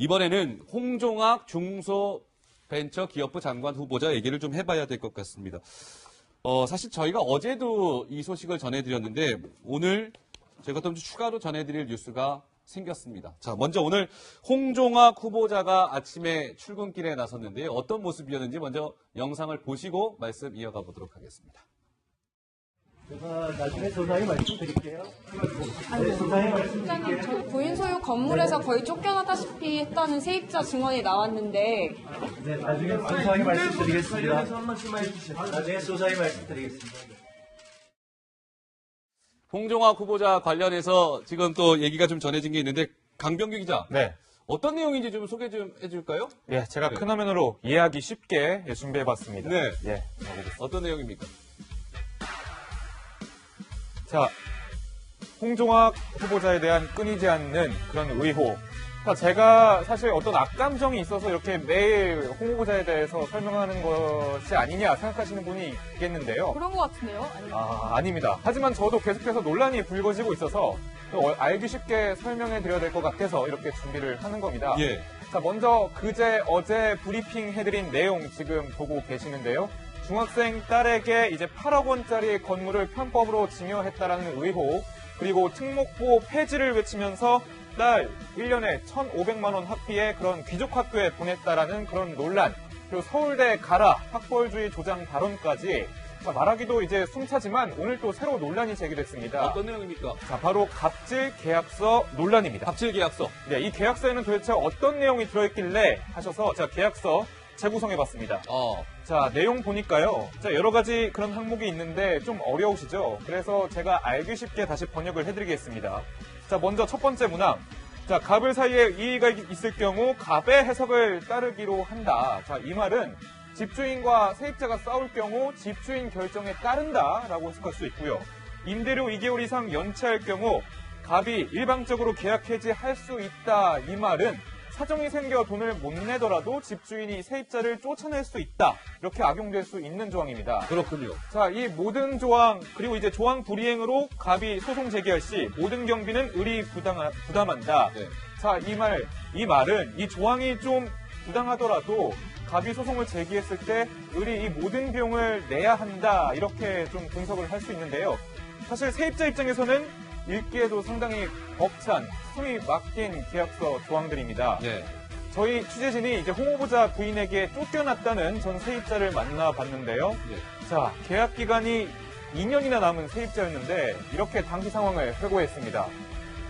이번에는 홍종학 중소벤처기업부 장관 후보자 얘기를 좀 해봐야 될 것 같습니다. 어, 사실 저희가 어제도 이 소식을 전해드렸는데 오늘 저희가 좀 추가로 전해드릴 뉴스가 생겼습니다. 자, 먼저 오늘 홍종학 후보자가 아침에 출근길에 나섰는데요. 어떤 모습이었는지 먼저 영상을 보시고 말씀 이어가 보도록 하겠습니다. 제가 나중에 조사에 말씀드릴게요. 네, 말씀드릴게요. 실장님, 저 부인 소유 건물에서 거의 쫓겨나다시피 했다는 세입자 증언이 나왔는데 네, 나중에 조사에 말씀드리겠습니다. 나중에 조사에 말씀드리겠습니다. 홍종학 후보자 관련해서 지금 또 얘기가 좀 전해진 게 있는데 강병규 기자 네. 어떤 내용인지 좀 소개 좀 해줄까요? 예, 제가 네. 큰 화면으로 이해하기 쉽게 예, 준비해봤습니다. 네. 예. 어떤 내용입니까? 자, 홍종학 후보자에 대한 끊이지 않는 그런 의혹. 자, 제가 사실 어떤 악감정이 있어서 이렇게 매일 홍 후보자에 대해서 설명하는 것이 아니냐 생각하시는 분이 있겠는데요. 그런 것 같은데요? 아니, 아, 아닙니다. 하지만 저도 계속해서 논란이 불거지고 있어서 또 어, 알기 쉽게 설명해 드려야 될 것 같아서 이렇게 준비를 하는 겁니다. 예. 자, 먼저 그제 어제 브리핑 해드린 내용 지금 보고 계시는데요. 중학생 딸에게 이제 8억 원짜리 건물을 편법으로 증여했다라는 의혹, 그리고 특목고 폐지를 외치면서 딸 1년에 1,500만 원 학비에 그런 귀족 학교에 보냈다라는 그런 논란, 그리고 서울대 가라 학벌주의 조장 발언까지 자, 말하기도 이제 숨차지만 오늘 또 새로 논란이 제기됐습니다. 어떤 내용입니까? 자, 바로 갑질 계약서 논란입니다. 갑질 계약서. 네, 이 계약서에는 도대체 어떤 내용이 들어있길래 하셔서 제가 계약서 재구성해봤습니다. 어. 자, 내용 보니까요. 자, 여러 가지 그런 항목이 있는데 좀 어려우시죠? 그래서 제가 알기 쉽게 다시 번역을 해드리겠습니다. 자, 먼저 첫 번째 문항. 자, 갑을 사이에 이의가 있을 경우 갑의 해석을 따르기로 한다. 자, 이 말은 집주인과 세입자가 싸울 경우 집주인 결정에 따른다라고 해석할 수 있고요. 임대료 2개월 이상 연체할 경우 갑이 일방적으로 계약 해지할 수 있다. 이 말은 사정이 생겨 돈을 못 내더라도 집주인이 세입자를 쫓아낼 수 있다. 이렇게 악용될 수 있는 조항입니다. 그렇군요. 자, 이 모든 조항, 그리고 이제 조항 불이행으로 갑이 소송 제기할 시 모든 경비는 을이 부당, 부담한다. 네. 자, 이 말, 이 말은 이 조항이 좀 부당하더라도 갑이 소송을 제기했을 때 을이 이 모든 비용을 내야 한다. 이렇게 좀 분석을 할 수 있는데요. 사실 세입자 입장에서는 읽기에도 상당히 벅찬, 숨이 막힌 계약서 조항들입니다. 예. 저희 취재진이 이제 홍 후보자 부인에게 쫓겨났다는 전 세입자를 만나봤는데요. 예. 자, 계약 기간이 2년이나 남은 세입자였는데 이렇게 당시 상황을 회고했습니다.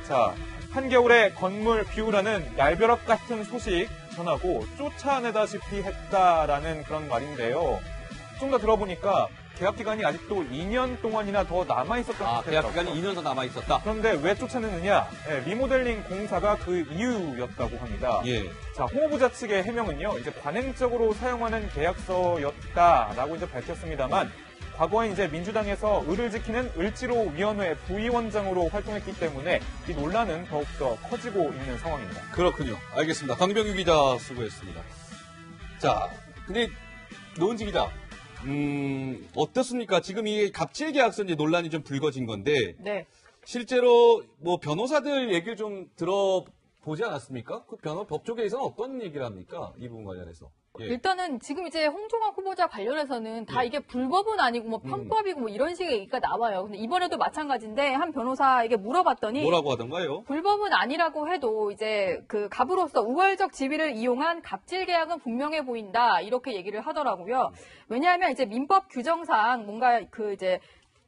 자, 한겨울에 건물 비우라는 날벼락 같은 소식 전하고 쫓아내다시피 했다라는 그런 말인데요. 좀 더 들어보니까 계약 기간이 아직도 2년 동안이나 더 남아 있었던 아, 계약 상태더라고요. 기간이 2년 더 남아 있었다. 그런데 왜 쫓아내느냐? 예, 리모델링 공사가 그 이유였다고 합니다. 예. 자, 홍 후보자 측의 해명은요, 이제 관행적으로 사용하는 계약서였다라고 이제 밝혔습니다만, 과거에 이제 민주당에서 을을 지키는 을지로위원회 부위원장으로 활동했기 때문에 이 논란은 더욱더 커지고 있는 상황입니다. 그렇군요. 알겠습니다. 강병규 기자 수고했습니다. 자, 근데 노은지 기자, 음, 어떻습니까? 지금 이 갑질 계약서 이제 논란이 좀 불거진 건데, 네. 실제로 뭐 변호사들 얘기를 좀 들어보지 않았습니까? 그 변호, 법조계에서는 어떤 얘기를 합니까? 이 부분 관련해서. 예. 일단은 지금 이제 홍종학 후보자 관련해서는 다 예. 이게 불법은 아니고 뭐 편법이고 뭐 이런 식의 얘기가 나와요. 근데 이번에도 마찬가지인데 한 변호사에게 물어봤더니 뭐라고 하던가요? 불법은 아니라고 해도 이제 그 갑으로서 우월적 지위를 이용한 갑질 계약은 분명해 보인다 이렇게 얘기를 하더라고요. 왜냐하면 이제 민법 규정상 뭔가 그 이제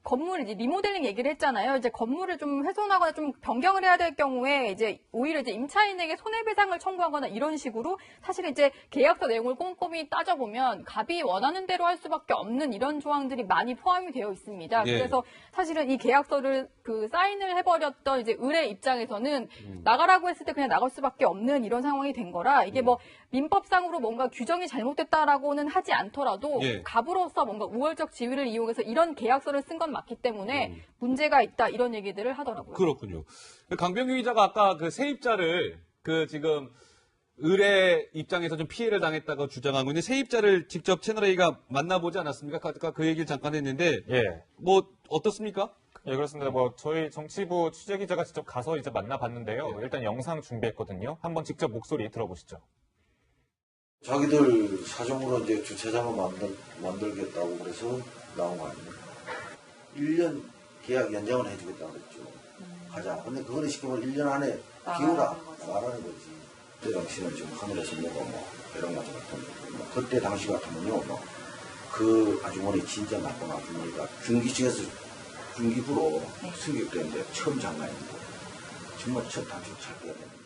건물 이제 리모델링 얘기를 했잖아요. 이제 건물을 좀 훼손하거나 좀 변경을 해야 될 경우에 이제 오히려 이제 임차인에게 손해배상을 청구하거나 이런 식으로 사실 이제 계약서 내용을 꼼꼼히 따져보면 갑이 원하는 대로 할 수밖에 없는 이런 조항들이 많이 포함이 되어 있습니다. 예. 그래서 사실은 이 계약서를 그 사인을 해버렸던 이제 을의 입장에서는 나가라고 했을 때 그냥 나갈 수밖에 없는 이런 상황이 된 거라 이게 뭐 민법상으로 뭔가 규정이 잘못됐다라고는 하지 않더라도 예. 갑으로서 뭔가 우월적 지위를 이용해서 이런 계약서를 쓴건 맞기 때문에 음. 문제가 있다 이런 얘기들을 하더라고요. 그렇군요. 강병규 기자가 아까 그 세입자를 그 지금 을의 입장에서 좀 피해를 당했다고 주장하고 있는 세입자를 직접 채널A가 만나보지 않았습니까? 아까 그 얘기를 잠깐 했는데 예. 뭐 어떻습니까? 예, 그렇습니다. 뭐 저희 정치부 취재 기자가 직접 가서 이제 만나봤는데요. 일단 영상 준비했거든요. 한번 직접 목소리 들어보시죠. 자기들 사정으로 이제 주차장을 만들, 만들겠다고 그래서 나온 거 아닙니까? 1년 계약 연장을 해주겠다고 그랬죠. 가자. 근데 그거는 쉽게 말해 1년 안에 비우라. 말하는 거지. 그때 당시는 지금 하늘에서 뭐가 뭐, 배랑 맞아 같은 거. 뭐, 그때 당시 같으면요, 뭐, 그 아주머니 진짜 나쁜 아주머니가 중기층에서 중기부로 승격됐는데 처음 장관인데 정말 첫 단추 찾게 되는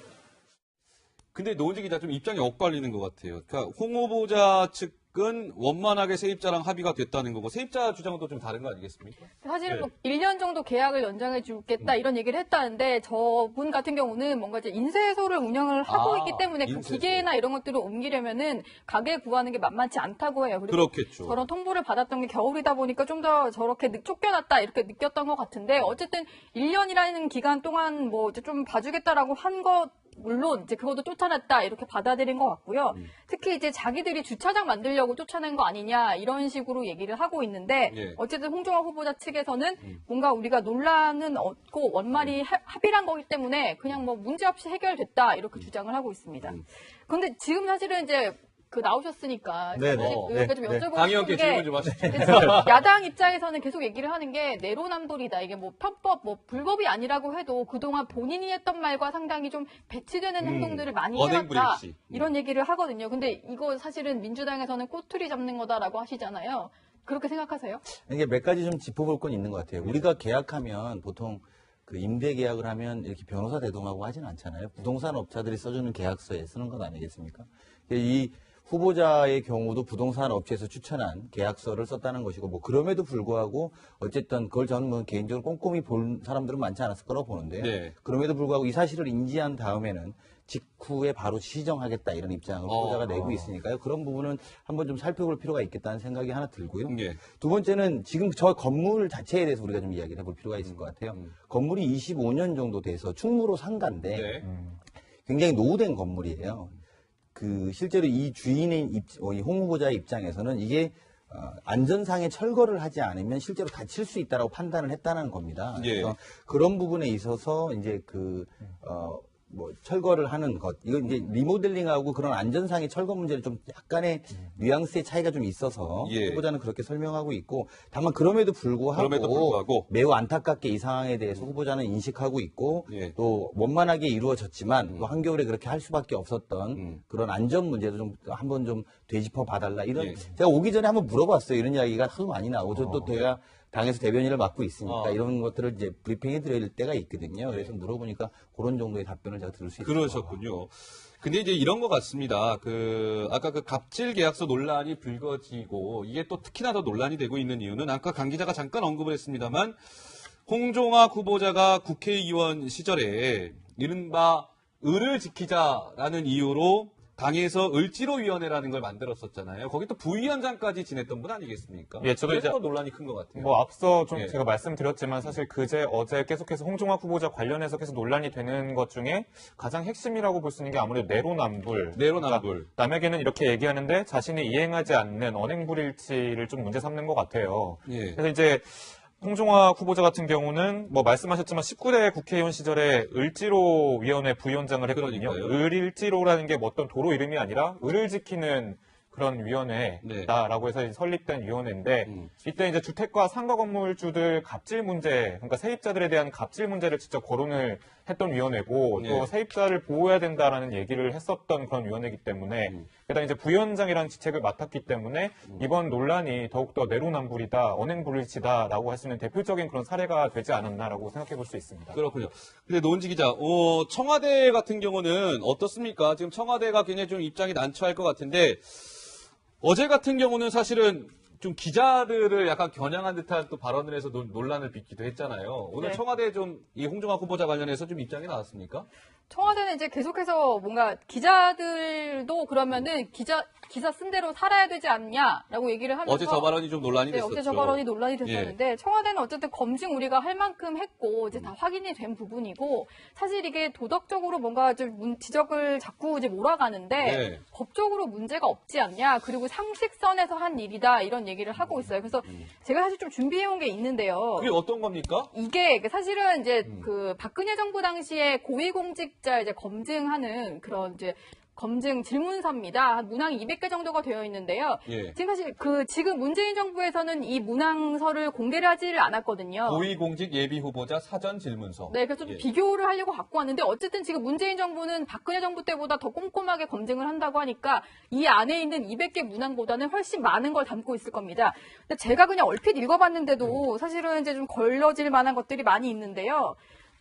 근데 노은지 기자 좀 입장이 엇갈리는 것 같아요. 그러니까 홍 후보자 측 은 원만하게 세입자랑 합의가 됐다는 거고 세입자 주장도 좀 다른 거 아니겠습니까? 사실은 네. 뭐 1년 정도 계약을 연장해 주겠다 이런 얘기를 했다는데 저분 같은 경우는 뭔가 이제 인쇄소를 운영을 하고 아, 있기 때문에 그 인쇄소. 기계나 이런 것들을 옮기려면은 가게 구하는 게 만만치 않다고 해요. 그렇겠죠. 저런 통보를 받았던 게 겨울이다 보니까 좀 더 저렇게 늦- 쫓겨났다 이렇게 느꼈던 것 같은데 어쨌든 1년이라는 기간 동안 뭐 좀 봐주겠다라고 한 것 물론 이제 그것도 쫓아냈다 이렇게 받아들인 것 같고요. 음. 특히 이제 자기들이 주차장 만들려고 쫓아낸 거 아니냐 이런 식으로 얘기를 하고 있는데 예. 어쨌든 홍종화 후보자 측에서는 음. 뭔가 우리가 논란은 없고 원말이 하- 합의한 거기 때문에 그냥 뭐 문제 없이 해결됐다 이렇게 주장을 하고 있습니다. 음. 그런데 지금 사실은 이제 그 나오셨으니까 네, 사실 네. 좀 네, 여쭤보고 강 싶은 의원께 게 질문 좀 하시죠. 야당 입장에서는 계속 얘기를 하는 게 내로남불이다. 이게 뭐 편법, 뭐 불법이 아니라고 해도 그동안 본인이 했던 말과 상당히 좀 배치되는 음, 행동들을 많이 해왔다. 불일치. 음. 이런 얘기를 하거든요. 근데 이거 사실은 민주당에서는 꼬투리 잡는 거다라고 하시잖아요. 그렇게 생각하세요? 이게 몇 가지 좀 짚어볼 건 있는 것 같아요. 우리가 계약하면 보통 그 임대 계약을 하면 이렇게 변호사 대동하고 하진 않잖아요. 부동산 업자들이 써주는 계약서에 쓰는 것 아니겠습니까? 이 후보자의 경우도 부동산 업체에서 추천한 계약서를 썼다는 것이고 뭐 그럼에도 불구하고 어쨌든 그걸 저는 뭐 개인적으로 꼼꼼히 본 사람들은 많지 않았을 거라고 보는데요. 네. 그럼에도 불구하고 이 사실을 인지한 다음에는 직후에 바로 시정하겠다 이런 입장을 후보자가 어. 내고 있으니까요. 그런 부분은 한번 좀 살펴볼 필요가 있겠다는 생각이 하나 들고요. 예. 두 번째는 지금 저 건물 자체에 대해서 우리가 좀 이야기를 해볼 필요가 있을 것 같아요. 음. 건물이 25년 정도 돼서 충무로 상가인데 네. 굉장히 노후된 건물이에요. 그 실제로 이 주인인 입, 어, 이홍 후보자의 입장에서는 이게 어, 안전상의 철거를 하지 않으면 실제로 다칠 수 있다라고 판단을 했다는 겁니다. 예. 그래서 그런 부분에 있어서 이제 그 어, 뭐 철거를 하는 것 이거 이제 리모델링하고 그런 안전상의 철거 문제는 좀 약간의 뉘앙스의 차이가 좀 있어서 예. 후보자는 그렇게 설명하고 있고 다만 그럼에도 불구하고, 그럼에도 불구하고. 매우 안타깝게 이 상황에 대해서 후보자는 인식하고 있고 예. 또 원만하게 이루어졌지만 또 한겨울에 그렇게 할 수밖에 없었던 음. 그런 안전 문제도 좀 한번 좀 되짚어 봐달라 이런 예. 제가 오기 전에 한번 물어봤어요 이런 이야기가 하도 많이 나오죠 또 제가 당에서 대변인을 맡고 있으니까 어. 이런 것들을 이제 브리핑해 드릴 때가 있거든요 그래서 물어보니까 그런 정도의 답변을 제가 들을 수 있어요 그러셨군요. 근데 이제 이런 것 같습니다. 그, 아까 그 갑질 계약서 논란이 불거지고, 이게 또 특히나 더 논란이 되고 있는 이유는 아까 강 기자가 잠깐 언급을 했습니다만, 홍종학 후보자가 국회의원 시절에 이른바 을을 지키자라는 이유로 당에서 을지로위원회라는 걸 만들었었잖아요. 거기 또 부위원장까지 지냈던 분 아니겠습니까? 예, 저도 이제- 또 논란이 큰 것 같아요. 뭐 앞서 좀 예. 제가 말씀드렸지만 사실 그제 어제 계속해서 홍종학 후보자 관련해서 계속 논란이 되는 것 중에 가장 핵심이라고 볼 수 있는 게 아무래도 내로남불. 내로남불. 그러니까 남에게는 이렇게 얘기하는데 자신이 이행하지 않는 언행불일치를 좀 문제 삼는 것 같아요. 예. 그래서 이제 홍종학 후보자 같은 경우는 뭐 말씀하셨지만 19대 국회의원 시절에 을지로 위원회 부위원장을 했거든요. 그러니까요. 을일지로라는 게 뭐 어떤 도로 이름이 아니라 을을 지키는 그런 네. 위원회다라고 해서 설립된 위원회인데 음. 이때 이제 주택과 상가 건물주들 갑질 문제, 그러니까 세입자들에 대한 갑질 문제를 직접 거론을 했던 위원회고 네. 또 세입자를 보호해야 된다라는 얘기를 했었던 그런 위원회이기 때문에 음. 게다가 이제 부위원장이라는 직책을 맡았기 때문에 이번 논란이 더욱더 내로남불이다, 언행불일치다라고 할 수 있는 대표적인 그런 사례가 되지 않았나라고 생각해 볼 수 있습니다. 그렇군요. 근데 노은지 기자, 어, 청와대 같은 경우는 어떻습니까? 지금 청와대가 굉장히 좀 입장이 난처할 것 같은데, 어제 같은 경우는 사실은 좀 기자들을 약간 겨냥한 듯한 또 발언을 해서 논- 논란을 빚기도 했잖아요. 오늘 네. 청와대 좀 이 홍종학 후보자 관련해서 좀 입장이 나왔습니까? 청와대는 이제 계속해서 뭔가 후보자들도 그러면은 기자 기사 쓴 대로 살아야 되지 않냐라고 얘기를 하면서 어제 저 발언이 좀 논란이 네, 됐었죠. 예. 어제 저 발언이 논란이 됐었는데 청와대는 어쨌든 검증 우리가 할 만큼 했고 이제 다 확인이 된 부분이고 사실 이게 도덕적으로 뭔가 좀 문- 지적을 자꾸 이제 몰아가는데 네. 법적으로 문제가 없지 않냐 그리고 상식선에서 한 일이다 이런 얘기를 하고 있어요. 그래서 제가 사실 좀 준비해온 게 있는데요. 그게 어떤 겁니까? 이게 그 사실은 이제 음. 그 박근혜 정부 당시에 고위공직 자 이제 검증하는 그런 이제 검증 질문서입니다. 한 문항이 200개 정도가 되어 있는데요. 예. 지금 사실 그 지금 문재인 정부에서는 이 문항서를 공개를 하지를 않았거든요. 고위공직 예비 후보자 사전 질문서. 네, 그래서 좀 예. 비교를 하려고 갖고 왔는데 어쨌든 지금 문재인 정부는 박근혜 정부 때보다 더 꼼꼼하게 검증을 한다고 하니까 이 안에 있는 200개 문항보다는 훨씬 많은 걸 담고 있을 겁니다. 근데 제가 그냥 얼핏 읽어봤는데도 사실은 이제 좀 걸러질 만한 것들이 많이 있는데요.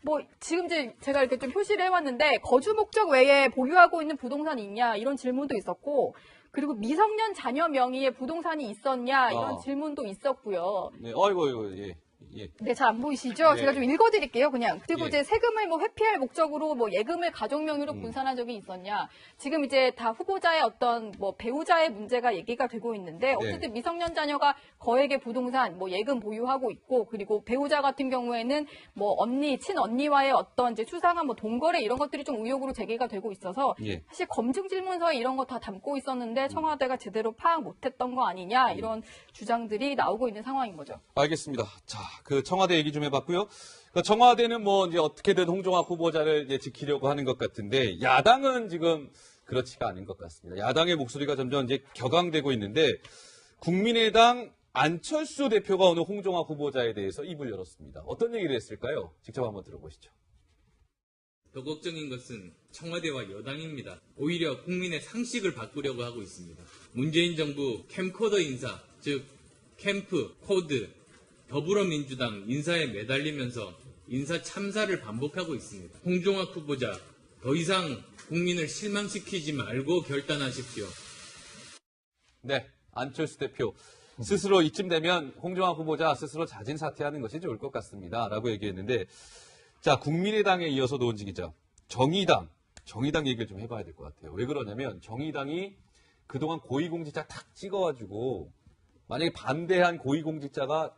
뭐 지금 이제 제가 이렇게 좀 표시를 해왔는데 거주 목적 외에 보유하고 있는 부동산이 있냐 이런 질문도 있었고 그리고 미성년 자녀 명의의 부동산이 있었냐 이런 어. 질문도 있었고요. 네, 어이구, 어이구, 예. 예. 네, 잘 안 보이시죠? 네. 제가 좀 읽어드릴게요, 그냥. 그리고 예. 이제 세금을 뭐 회피할 목적으로 뭐 예금을 가족 명의로 음. 분산한 적이 있었냐. 지금 이제 다 후보자의 어떤 뭐 배우자의 문제가 얘기가 되고 있는데 네. 어쨌든 미성년 자녀가 거액의 부동산, 뭐 예금 보유하고 있고 그리고 배우자 같은 경우에는 뭐 언니, 친언니와의 어떤 이제 수상한 뭐 돈거래 이런 것들이 좀 의혹으로 제기가 되고 있어서 예. 사실 검증 질문서에 이런 거 다 담고 있었는데 청와대가 제대로 파악 못했던 거 아니냐 음. 이런 주장들이 나오고 있는 상황인 거죠. 알겠습니다. 자, 그 청와대 얘기 좀 해봤고요. 그 청와대는 뭐 이제 어떻게든 홍종학 후보자를 이제 지키려고 하는 것 같은데 야당은 지금 그렇지가 않은 것 같습니다. 야당의 목소리가 점점 이제 격앙되고 있는데 국민의당 안철수 대표가 오늘 홍종학 후보자에 대해서 입을 열었습니다. 어떤 얘기를 했을까요? 직접 한번 들어보시죠. 더 걱정인 것은 청와대와 여당입니다. 오히려 국민의 상식을 바꾸려고 하고 있습니다. 문재인 정부 캠코더 인사, 즉 캠프, 코드, 더불어민주당 인사에 매달리면서 인사 참사를 반복하고 있습니다. 홍종학 후보자, 더 이상 국민을 실망시키지 말고 결단하십시오. 네, 안철수 대표. 스스로 이쯤 되면 홍종학 후보자 스스로 자진 사퇴하는 것이 좋을 것 같습니다. 라고 얘기했는데, 자, 국민의당에 이어서 노은지 기자. 정의당. 정의당 얘기를 좀 해봐야 될 것 같아요. 왜 그러냐면, 정의당이 그동안 고위공직자 탁 찍어가지고, 만약에 반대한 고위공직자가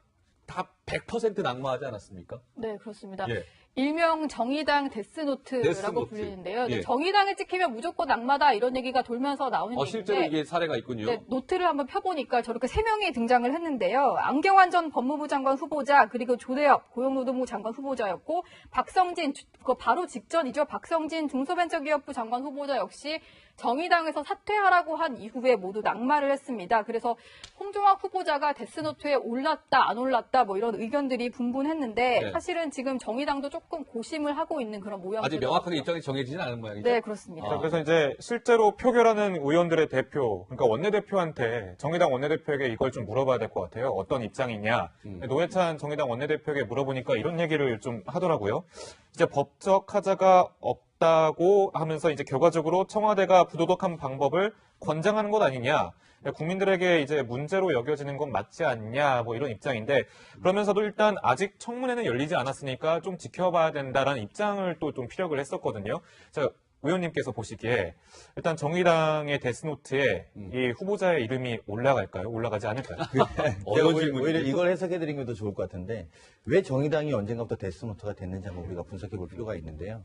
다 100% 낙마하지 않았습니까? 네, 그렇습니다. 예. 일명 정의당 데스노트라고 데스노트. 불리는데요. 네, 예. 정의당에 찍히면 무조건 악마다 이런 얘기가 돌면서 나오는 어, 실제로 이게 사례가 있군요. 네, 노트를 한번 펴보니까 저렇게 세 명이 등장을 했는데요. 안경환 전 법무부 장관 후보자 그리고 조대엽 고용노동부 장관 후보자였고 박성진 주- 그 바로 직전이죠. 박성진 중소벤처기업부 장관 후보자 역시 정의당에서 사퇴하라고 한 이후에 모두 낙마를 했습니다. 그래서 홍종학 후보자가 데스노트에 올랐다 안 올랐다 뭐 이런 의견들이 분분했는데 네. 사실은 지금 정의당도 조금 고심을 하고 있는 그런 모양새죠. 아직 명확하게 입장이 정해지진 않은 모양이죠. 네 그렇습니다. 아. 자, 그래서 이제 실제로 표결하는 의원들의 대표, 그러니까 원내대표한테 정의당 원내대표에게 이걸 좀 물어봐야 될 것 같아요. 어떤 입장이냐. 음. 노회찬 정의당 원내대표에게 물어보니까 이런 얘기를 좀 하더라고요. 이제 법적 하자가 없 다고 하면서 이제 결과적으로 청와대가 부도덕한 방법을 권장하는 것 아니냐. 국민들에게 이제 문제로 여겨지는 건 맞지 않냐 뭐 이런 입장인데 그러면서도 일단 아직 청문회는 열리지 않았으니까 좀 지켜봐야 된다라는 입장을 또 좀 피력을 했었거든요. 자, 의원님께서 보시기에 일단 정의당의 데스노트에 음. 이 후보자의 이름이 올라갈까요? 올라가지 않을까요? 어려운 오히려. 오히려 이걸 해석해드리는 게더 좋을 것 같은데 왜 정의당이 언젠가부터 데스노트가 됐는지 한번 우리가 분석해 볼 필요가 있는데요.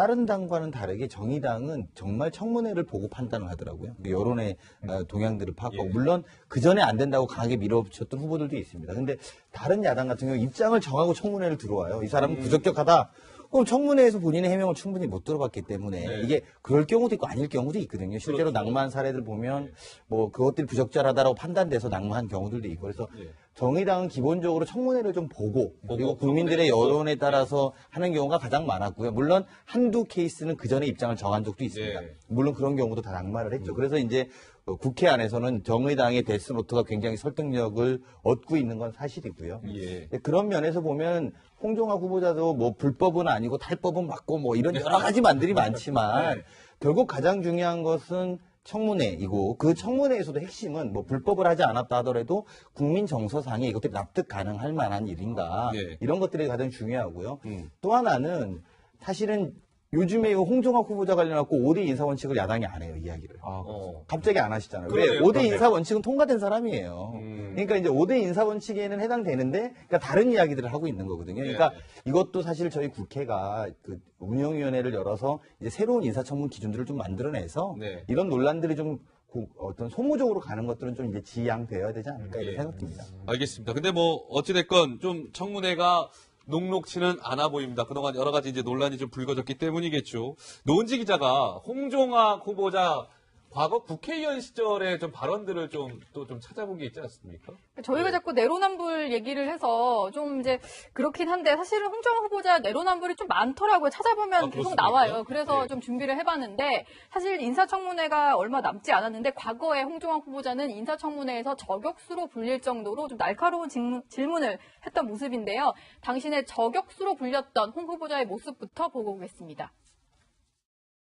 다른 당과는 다르게 정의당은 정말 청문회를 보고 판단을 하더라고요. 그 여론의 어, 동향들을 파악하고 예. 물론 그 전에 안 된다고 강하게 밀어붙였던 후보들도 있습니다. 근데 다른 야당 같은 경우 입장을 정하고 청문회를 들어와요. 이 사람은 음. 부적격하다. 그럼 청문회에서 본인의 해명을 충분히 못 들어봤기 때문에 네. 이게 그럴 경우도 있고 아닐 경우도 있거든요. 실제로 그렇죠. 낙마한 사례들 보면 뭐 그것들이 부적절하다라고 판단돼서 낙마한 경우들도 있고 그래서 예. 정의당은 기본적으로 청문회를 좀 보고 그리고 국민들의. 여론에 따라서 하는 경우가 가장 많았고요. 물론 한두 케이스는 그 전에 입장을 정한 적도 있습니다. 예. 물론 그런 경우도 다 낙마를 했죠. 그래서 이제 어, 국회 안에서는 정의당의 데스노트가 굉장히 설득력을 얻고 있는 건 사실이고요. 예. 네, 그런 면에서 보면 홍종학 후보자도 뭐 불법은 아니고 탈법은 맞고 뭐 이런 여러 가지 만들이 많지만 결국 가장 중요한 것은 청문회이고 그 청문회에서도 핵심은 뭐 불법을 하지 않았다 하더라도 국민 정서상에 이것들이 납득 가능할 만한 일인가 예. 이런 것들이 가장 중요하고요. 음. 또 하나는 사실은 요즘에 이 홍종학 후보자 관련해갖고 5대 인사 원칙을 야당이 안 해요, 이야기를. 아, 어. 갑자기 안 하시잖아요. 그러네요, 왜? 5대 그러네요. 인사 원칙은 통과된 사람이에요. 음. 그러니까 이제 5대 인사 원칙에는 해당되는데, 그러니까 다른 이야기들을 하고 있는 거거든요. 그러니까 네. 이것도 사실 저희 국회가 그 운영위원회를 열어서 이제 새로운 인사청문 기준들을 좀 만들어내서 네. 이런 논란들이 좀 고- 어떤 소모적으로 가는 것들은 좀 이제 지양되어야 되지 않을까 이런 예. 생각됩니다. 알겠습니다. 근데 뭐 어찌됐건 좀 청문회가 녹록치는 않아 보입니다. 그동안 여러 가지 이제 논란이 좀 불거졌기 때문이겠죠. 노은지 기자가 홍종학 후보자 과거 국회의원 시절의 좀 발언들을 좀 또 좀 찾아본 게 있지 않습니까? 저희가 자꾸 내로남불 얘기를 해서 좀 이제 그렇긴 한데 사실은 홍정호 후보자 내로남불이 좀 많더라고요. 찾아보면 아, 계속 그렇습니까? 나와요. 그래서 네. 좀 준비를 해봤는데 사실 인사청문회가 얼마 남지 않았는데 과거에 홍종호 후보자는 인사청문회에서 저격수로 불릴 정도로 좀 날카로운 질문, 질문 을 했던 모습인데요. 당신의 저격수로 불렸던 홍 후보자의 모습부터 보고 오겠습니다.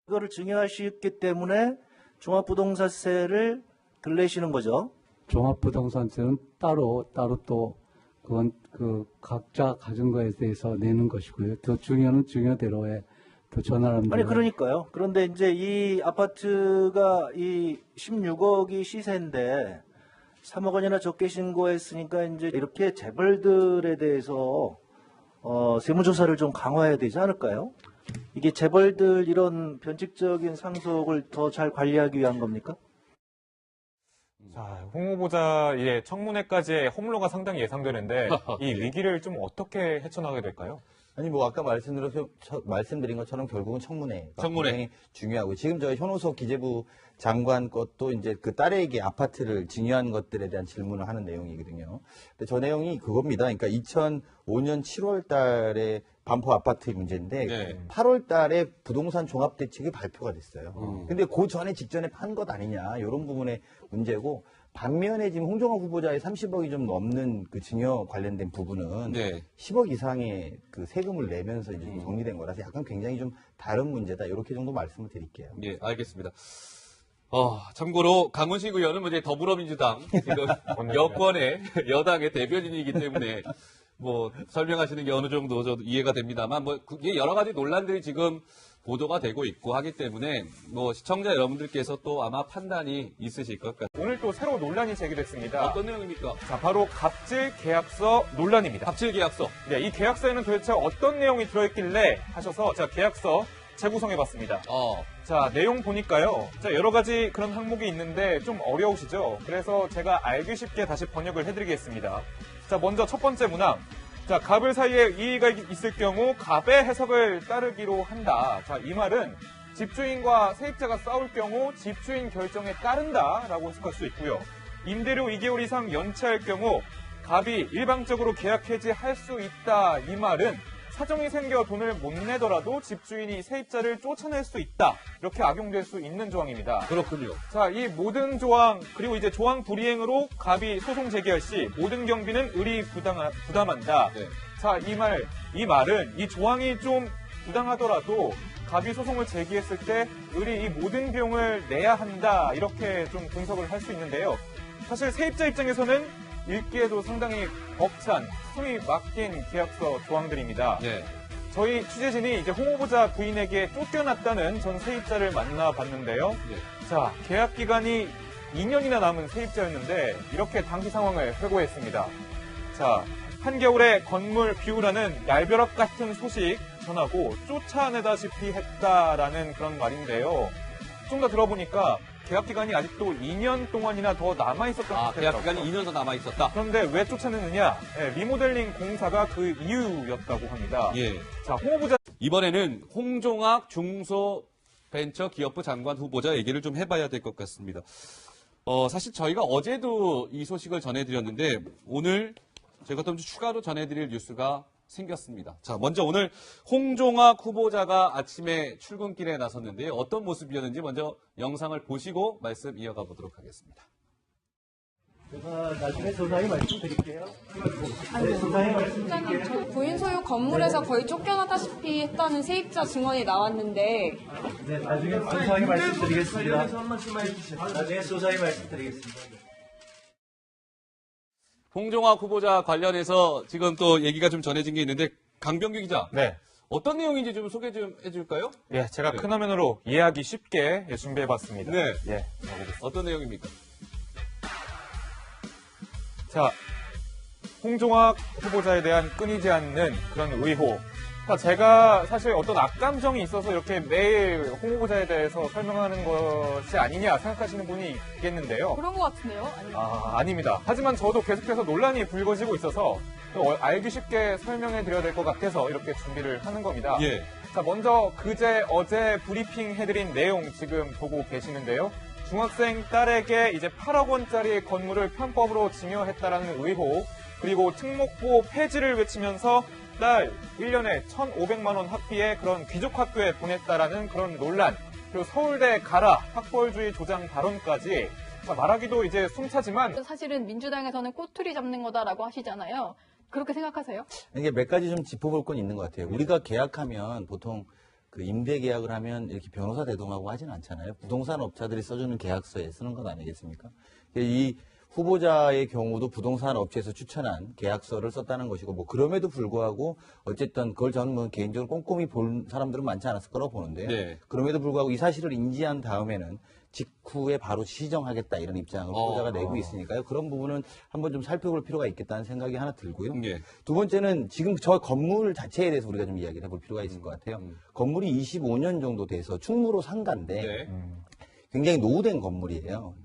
그거를 증여할 수 있기 때문에 종합부동산세를 들내시는 거죠. 종합부동산세는 따로 따로 또 그건 그 각자 가진 거에 대해서 내는 것이고요. 더 중요는 중요대로에 더 전환하는 아니 그러니까요. 그런데 이제 이 아파트가 이 16억이 시세인데 3억 원이나 적게 신고했으니까 이제 이렇게 재벌들에 대해서 어, 세무조사를 좀 강화해야 되지 않을까요? 이게 재벌들 이런 변칙적인 상속을 더 잘 관리하기 위한 겁니까? 자, 홍 후보자의 청문회까지의 홈로가 상당히 예상되는데 이 위기를 좀 어떻게 헤쳐나가게 될까요? 아니 뭐 아까 말씀드린, 말씀드린 것처럼 결국은 청문회가 청문회. 굉장히 중요하고 지금 저 현호석 기재부 장관 것도 이제 그 딸에게 아파트를 증여한 것들에 대한 질문을 하는 내용이거든요. 근데 저 내용이 그겁니다. 그러니까 2005년 7월 달에 반포 아파트 문제인데 네. 8월 달에 부동산 종합 대책이 발표가 됐어요. 음. 근데 그 전에 직전에 판 것 아니냐 이런 부분의 문제고 반면에 지금 홍종학 후보자의 30억이 좀 넘는 그 증여 관련된 부분은 네. 10억 이상의 그 세금을 내면서 이제 음. 좀 정리된 거라서 약간 굉장히 좀 다른 문제다. 이렇게 정도 말씀을 드릴게요. 예, 알겠습니다. 어, 참고로 강훈식 의원은 뭐 이제 더불어민주당 지금 여권의 여당의 대변인이기 때문에 뭐 설명하시는 게 어느 정도 저도 이해가 됩니다만 뭐 그게 여러 가지 논란들이 지금 보도가 되고 있고 하기 때문에 뭐 시청자 여러분들께서 또 아마 판단이 있으실 것 같아요. 오늘 또 새로 논란이 제기됐습니다. 어떤 내용입니까? 자, 바로 갑질 계약서 논란입니다. 갑질 계약서. 네, 이 계약서에는 도대체 어떤 내용이 들어있길래 하셔서 제가 계약서 재구성해봤습니다. 어, 자, 내용 보니까요. 자, 여러 가지 그런 항목이 있는데 좀 어려우시죠? 그래서 제가 알기 쉽게 다시 번역을 해드리겠습니다. 자, 먼저 첫 번째 문항. 자, 갑을 사이에 이의가 있을 경우 갑의 해석을 따르기로 한다. 자, 이 말은 집주인과 세입자가 싸울 경우 집주인 결정에 따른다라고 해석할 수 있고요. 임대료 2개월 이상 연체할 경우 갑이 일방적으로 계약 해지할 수 있다. 이 말은 사정이 생겨 돈을 못 내더라도 집주인이 세입자를 쫓아낼 수 있다. 이렇게 악용될 수 있는 조항입니다. 그렇군요. 자, 이 모든 조항, 그리고 이제 조항 불이행으로 갑이 소송 제기할 시 모든 경비는 을이 부당하, 부담한다. 네. 자, 이 말, 이 말은 이 조항이 좀 부당하더라도 갑이 소송을 제기했을 때 을이 이 모든 비용을 내야 한다. 이렇게 좀 분석을 할 수 있는데요. 사실 세입자 입장에서는 읽기에도 상당히 벅찬, 숨이 막힌 계약서 조항들입니다. 예. 저희 취재진이 이제 홍 후보자 부인에게 쫓겨났다는 전 세입자를 만나봤는데요. 예. 자, 계약 기간이 2년이나 남은 세입자였는데 이렇게 당시 상황을 회고했습니다. 자, 한겨울에 건물 비우라는 날벼락 같은 소식 전하고 쫓아내다시피 했다라는 그런 말인데요. 좀 더 들어보니까 계약 기간이 아직도 2년 동안이나 더 남아 있었던 아, 계약 기간이 2년 더 남아 있었다. 그런데 왜 쫓아내느냐? 예, 리모델링 공사가 그 이유였다고 합니다. 예. 자, 홍 후보자 이번에는 홍종학 중소벤처기업부 장관 후보자 얘기를 좀 해봐야 될 것 같습니다. 어, 사실 저희가 어제도 이 소식을 전해드렸는데 오늘 저희가 좀 추가로 전해드릴 뉴스가 생겼습니다. 자, 먼저 오늘 홍종학 후보자가 아침에 출근길에 나섰는데요. 어떤 모습이었는지 먼저 영상을 보시고 말씀 이어가 보도록 하겠습니다. 제가 나중에 소상히 말씀드릴게요. 네, 소상히 말씀드릴게요. 저 부인 소유 건물에서 거의 쫓겨나다시피 했다는 세입자 증언이 나왔는데 네, 나중에 소상히 말씀드리겠습니다. 나중에 소상히 말씀드리겠습니다. 홍종학 후보자 관련해서 지금 또 얘기가 좀 전해진 게 있는데 강병규 기자. 네. 어떤 내용인지 좀 소개 좀 해줄까요? 예, 제가 네. 큰 화면으로 이해하기 쉽게 예, 준비해봤습니다. 네. 예. 어떤 내용입니까? 자, 홍종학 후보자에 대한 끊이지 않는 그런 의혹. 자, 제가 사실 어떤 악감정이 있어서 이렇게 매일 홍 후보자에 대해서 설명하는 것이 아니냐 생각하시는 분이 있겠는데요. 그런 것 같은데요? 아니면 아, 아닙니다. 하지만 저도 계속해서 논란이 불거지고 있어서 또 어- 알기 쉽게 설명해 드려야 될 것 같아서 이렇게 준비를 하는 겁니다. 예. 자, 먼저 그제 어제 브리핑 해드린 내용 지금 보고 계시는데요. 중학생 딸에게 이제 8억 원짜리 건물을 편법으로 증여했다라는 의혹, 그리고 특목고 폐지를 외치면서 딸 1년에 1,500만 원 학비에 그런 귀족 학교에 보냈다라는 그런 논란, 그리고 서울대 가라 학벌주의 조장 발언까지 자, 말하기도 이제 숨차지만 사실은 민주당에서는 꼬투리 잡는 거다라고 하시잖아요. 그렇게 생각하세요? 이게 몇 가지 좀 짚어볼 건 있는 것 같아요. 우리가 계약하면 보통 그 임대 계약을 하면 이렇게 변호사 대동하고 하진 않잖아요. 부동산 업자들이 써주는 계약서에 쓰는 것 아니겠습니까? 이 후보자의 경우도 부동산 업체에서 추천한 계약서를 썼다는 것이고 뭐 그럼에도 불구하고 어쨌든 그걸 저는 뭐 개인적으로 꼼꼼히 본 사람들은 많지 않았을 거라고 보는데요. 네. 그럼에도 불구하고 이 사실을 인지한 다음에는 직후에 바로 시정하겠다 이런 입장을 후보자가 어. 내고 있으니까요. 그런 부분은 한번 좀 살펴볼 필요가 있겠다는 생각이 하나 들고요. 예. 두 번째는 지금 저 건물 자체에 대해서 우리가 좀 이야기를 해볼 필요가 있을 것 같아요. 건물이 25년 정도 돼서 충무로 상가인데 네. 굉장히 노후된 건물이에요.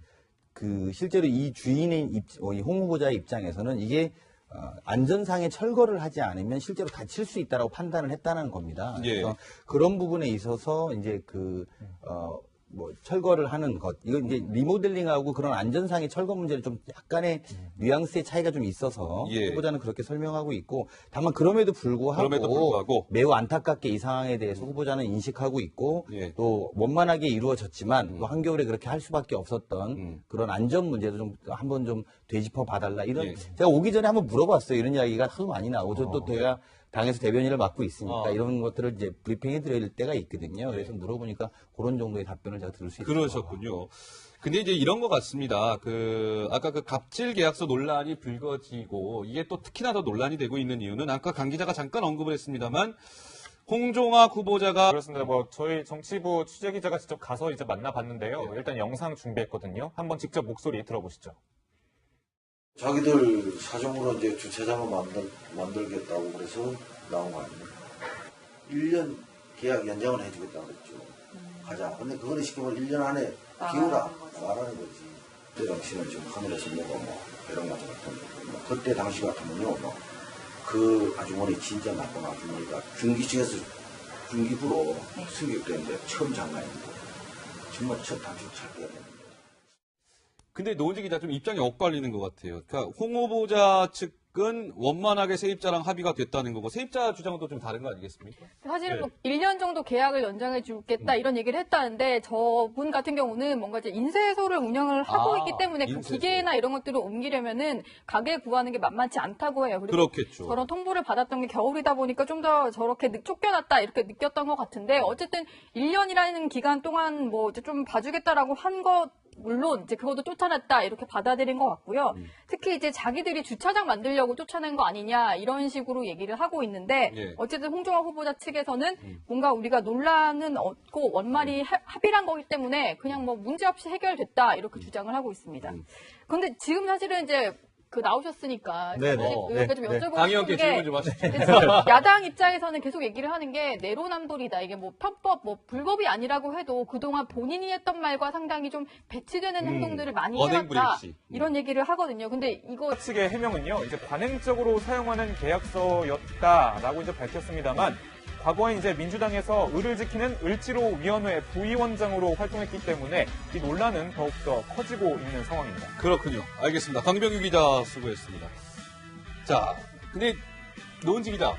그 실제로 이 주인인 입, 어, 이홍 후보자의 입장에서는 이게 어, 안전상의 철거를 하지 않으면 실제로 다칠 수 있다라고 판단을 했다는 겁니다. 예. 그래서 그런 부분에 있어서 이제 그 어, 뭐 철거를 하는 것 이건 이제 리모델링하고 그런 안전상의 철거 문제는 좀 약간의 뉘앙스의 차이가 좀 있어서 예. 후보자는 그렇게 설명하고 있고 다만 그럼에도 불구하고, 그럼에도 불구하고. 매우 안타깝게 이 상황에 대해서 후보자는 인식하고 있고 예. 또 원만하게 이루어졌지만 또 한겨울에 그렇게 할 수밖에 없었던 음. 그런 안전 문제도 좀 한번 좀 되짚어 봐달라 이런 예. 제가 오기 전에 한번 물어봤어요 이런 이야기가 하도 많이 나오고 저또 제가 당에서 대변인을 맡고 있으니까 어. 이런 것들을 이제 브리핑해 드릴 때가 있거든요 그래서 물어보니까 그런 정도의 답변을 제가 들을 수 있어요 그러셨군요. 근데 이제 이런 것 같습니다. 그 아까 그 갑질 계약서 논란이 불거지고 이게 또 특히나 더 논란이 되고 있는 이유는 아까 강 기자가 잠깐 언급을 했습니다만 홍종학 후보자가 그렇습니다. 뭐 저희 정치부 취재 기자가 직접 가서 이제 만나봤는데요. 일단 영상 준비했거든요. 한번 직접 목소리 들어보시죠. 자기들 사정으로 이제 주차장을 만들, 만들겠다고 그래서 나온 거 아닙니까? 1년 계약 연장을 해주겠다고 그랬죠. 가자. 근데 그거는 시키면 1년 안에 비우라. 말하는 거지. 그때 당시는 지금 하늘에서 뭐가 뭐, 벼락 맞아 같은 거. 뭐, 그때 당시 같으면요, 뭐, 그 아주머니 진짜 나쁜 아주머니가 중기층에서 중기부로 승격됐는데 처음 장난입니다. 정말 첫 단추 찾게 되는 근데 노은지 기자 좀 입장이 엇갈리는 것 같아요. 그러니까 홍 후보자 측은 원만하게 세입자랑 합의가 됐다는 거고 세입자 주장은 또좀 다른 거 아니겠습니까? 사실은 네. 뭐 1년 정도 계약을 연장해 주겠다 이런 얘기를 했다는데 저분 같은 경우는 뭔가 이제 인쇄소를 운영을 하고 아, 있기 때문에 그 인쇄소. 기계나 이런 것들을 옮기려면은 가게 구하는 게 만만치 않다고 해요. 그리고 그렇겠죠. 저런 통보를 받았던 게 겨울이다 보니까 좀 더 저렇게 늦- 쫓겨났다 이렇게 느꼈던 것 같은데 어쨌든 1년이라는 기간 동안 뭐 좀 봐주겠다라고 한 것 물론 이제 그것도 쫓아냈다 이렇게 받아들인 것 같고요. 음. 특히 이제 자기들이 주차장 만들려고 쫓아낸 거 아니냐 이런 식으로 얘기를 하고 있는데 예. 어쨌든 홍종학 후보자 측에서는 음. 뭔가 우리가 논란은 없고 원만히 하- 합의한 거기 때문에 그냥 뭐 문제 없이 해결됐다 이렇게 주장을 하고 있습니다. 음. 그런데 지금 사실은 이제 그 나오셨으니까 네, 네. 이렇게 좀 네, 여쭤보고 강 싶은 의원께 게 질문 좀 하시죠. 야당 입장에서는 계속 얘기를 하는 게 내로남불이다. 이게 뭐 편법, 뭐 불법이 아니라고 해도 그동안 본인이 했던 말과 상당히 좀 배치되는 음, 행동들을 많이 언행 해왔다. 불일치. 음. 이런 얘기를 하거든요. 근데 이거 측의 해명은요, 이제 관행적으로 사용하는 계약서였다라고 이제 밝혔습니다만, 과거에 이제 민주당에서 을을 지키는 을지로 위원회 부위원장으로 활동했기 때문에 이 논란은 더욱더 커지고 있는 상황입니다. 그렇군요. 알겠습니다. 강병규 기자 수고했습니다. 자, 근데 노은지 기자,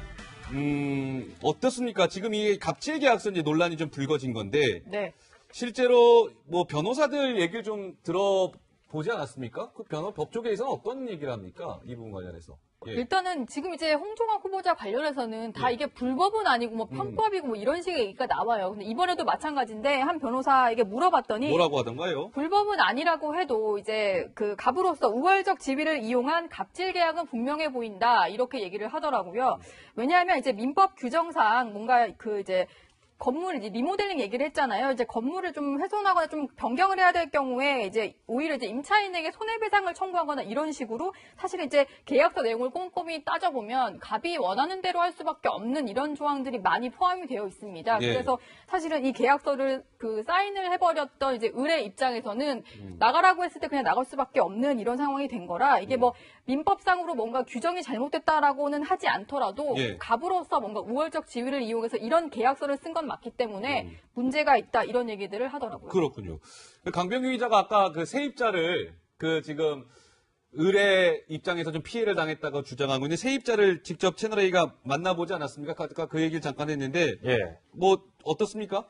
음, 어떻습니까? 지금 이 갑질 계약서 이제 논란이 좀 불거진 건데 네. 실제로 뭐 변호사들 얘기를 좀 들어보지 않았습니까? 그 변호 법 쪽에서는 어떤 얘기를 합니까? 이 부분 관련해서. 예. 일단은 지금 이제 홍종학 후보자 관련해서는 다 예. 이게 불법은 아니고 음. 뭐 편법이고 뭐 이런 식의 얘기가 나와요. 근데 이번에도 마찬가지인데 한 변호사에게 물어봤더니 뭐라고 하던가요? 불법은 아니라고 해도 이제 그 갑으로서 우월적 지위를 이용한 갑질 계약은 분명해 보인다 이렇게 얘기를 하더라고요. 왜냐하면 이제 민법 규정상 뭔가 그 이제 건물 이제 리모델링 얘기를 했잖아요. 이제 건물을 좀 훼손하거나 좀 변경을 해야 될 경우에 이제 오히려 이제 임차인에게 손해배상을 청구하거나 이런 식으로 사실 이제 계약서 내용을 꼼꼼히 따져보면 갑이 원하는 대로 할 수밖에 없는 이런 조항들이 많이 포함이 되어 있습니다. 예. 그래서 사실은 이 계약서를 그 사인을 해버렸던 이제 의뢰 입장에서는 나가라고 했을 때 그냥 나갈 수밖에 없는 이런 상황이 된 거라 이게 뭐 민법상으로 뭔가 규정이 잘못됐다라고는 하지 않더라도 예. 갑으로서 뭔가 우월적 지위를 이용해서 이런 계약서를 쓴 건 맞기 때문에 문제가 있다 이런 얘기들을 하더라고요. 그렇군요. 강병규 기자가 아까 그 세입자를 그 지금 의뢰 입장에서 좀 피해를 당했다고 주장하고 있는 세입자를 직접 채널A가 만나보지 않았습니까? 아까 그 얘기를 잠깐 했는데 예. 뭐 어떻습니까?